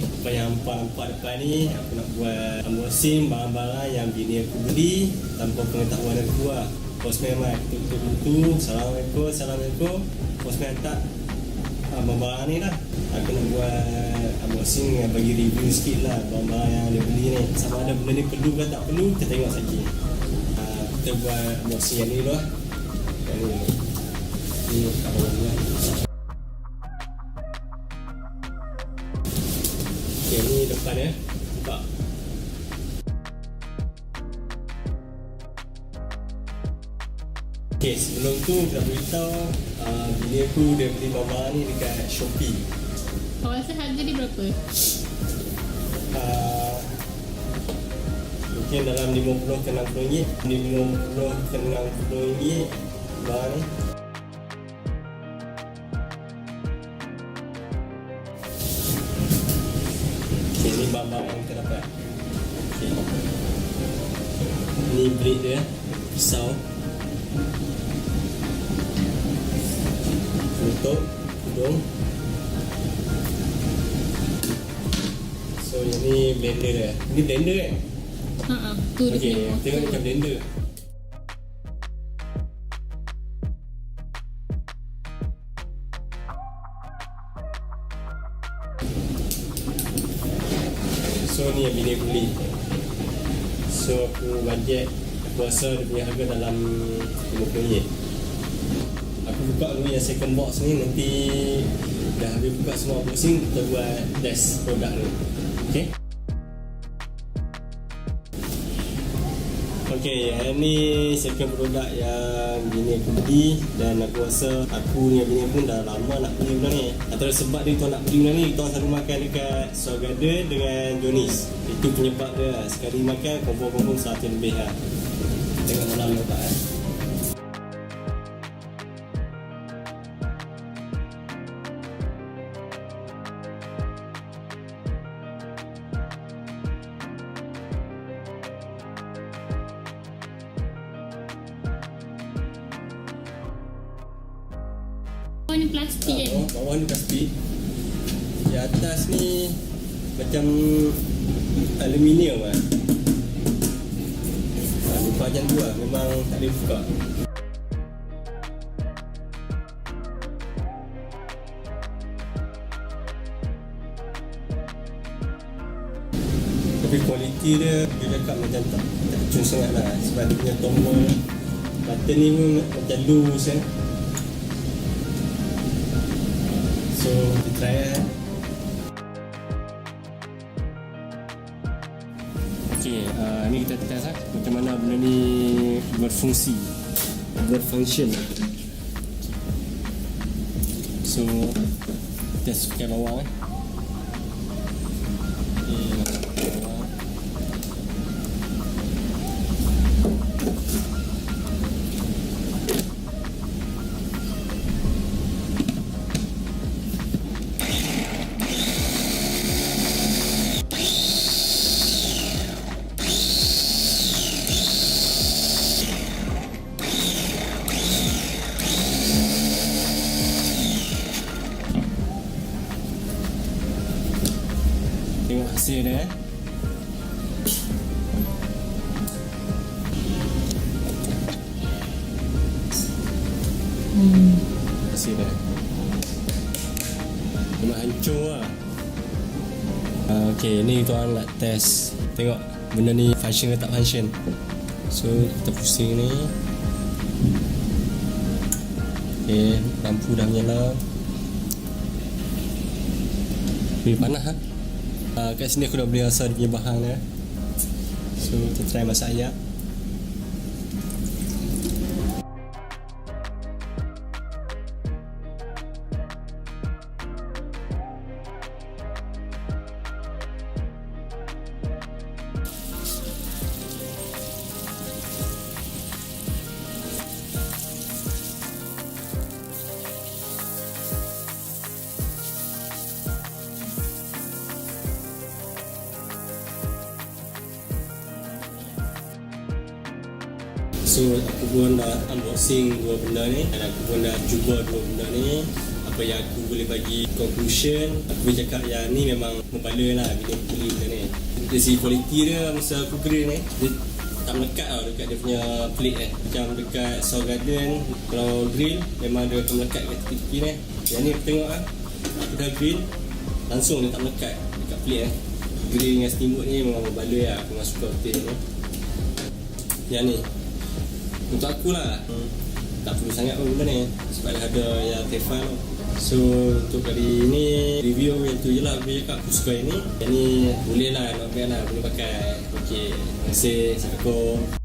Apa yang hampa nampak depan ni Aku nak buat unboxing barang-barang yang bini aku beli Tanpa pengetahuan aku lah. Postman mai tutup pintu Assalamualaikum Assalamualaikum. Postman hantar barang-barang ni lah. Aku nak buat unboxing yang bagi review sikit lah Barang-barang yang dia beli ni. Sama ada benda ni perlu ke tak perlu Kita tengok saja. Ah, Kita buat unboxing yang ni lah. Yang ni dulu Ni kat bawah ni lah Okay, sebelum tu kita beritahu uh, bini aku dia beli barang ni dekat Shopee. Kau rasa harga dia berapa? Uh, mungkin dalam 50 ke 60 ringgit. 50 ke 60 ringgit barang ni. Okay, ni barang-barang yang kita dapat. Okay. Ni blade dia, pisau. Tutup, hidung. So yang ni blender dia. Ni blender kan? Ha ah, tu dia Okay, punya tengok macam blender. So ni yang bini beli So aku budget Aku rasa dia punya harga dalam RM50 Aku buka dulu yang second box ni Nanti Dah habis buka semua unboxing Kita buat test produk dulu Okay Okay, yang ni second produk yang bini aku beli Dan aku rasa aku dengan bini pun dah lama nak beli benda ni. Antara sebab dia tuan nak beli benda ni Tuan selalu makan dekat Saw Garden dengan Jonis Itu penyebab dia lah. Sekali makan, confirm-confirm satu lebih lah. Tengok dalam letak eh Ni plastik kan? bawah, bawah ni plastik. Di atas ni Macam Aluminium lah. Ha, Lupa macam tu lah Memang tak boleh buka. Tapi kualiti dia Dia cakap macam tak Tak cun sangat lah. Sebab dia punya tombol Button ni pun macam loose kan So kita try lah Okay, uh, ni kita test lah Macam mana benda ni berfungsi? Berfunction. So Test pakai bawah eh Hasil dia eh Hmm. Hasil dia Memang hancur lah. Uh, Okay ni tuan nak test. Tengok benda ni function ke tak function. So kita pusing ni. Okay lampu dah menyala. Ni panas ha uh, Kat sini aku dah beli rasa dia punya bahan dia So kita try masak ayam So aku pun dah unboxing dua benda ni. Dan aku pun dah cuba dua benda ni. Apa yang aku boleh bagi conclusion. Aku boleh cakap yang ni memang membala lah bila aku beli benda ni. Dari segi kualiti dia masa aku grill ni dia tak melekat tau dekat dia punya plate eh. Macam dekat Soul Garden kalau grill memang dia akan melekat kat tepi-tepi ni. Yang ni aku tengok lah aku dah grill langsung dia tak melekat dekat plate eh. Grill dengan steamboat ni memang membala lah aku memang suka betul ni. Yang ni untuk aku lah. Hmm, tak perlu sangat pun benda ni. Sebab ada yang Tefal So untuk kali ni review yang tu je lah. Aku cakap aku suka yang ni Yang ni boleh lah not bad lah. Boleh pakai. Okay terima kasih. Assalamualaikum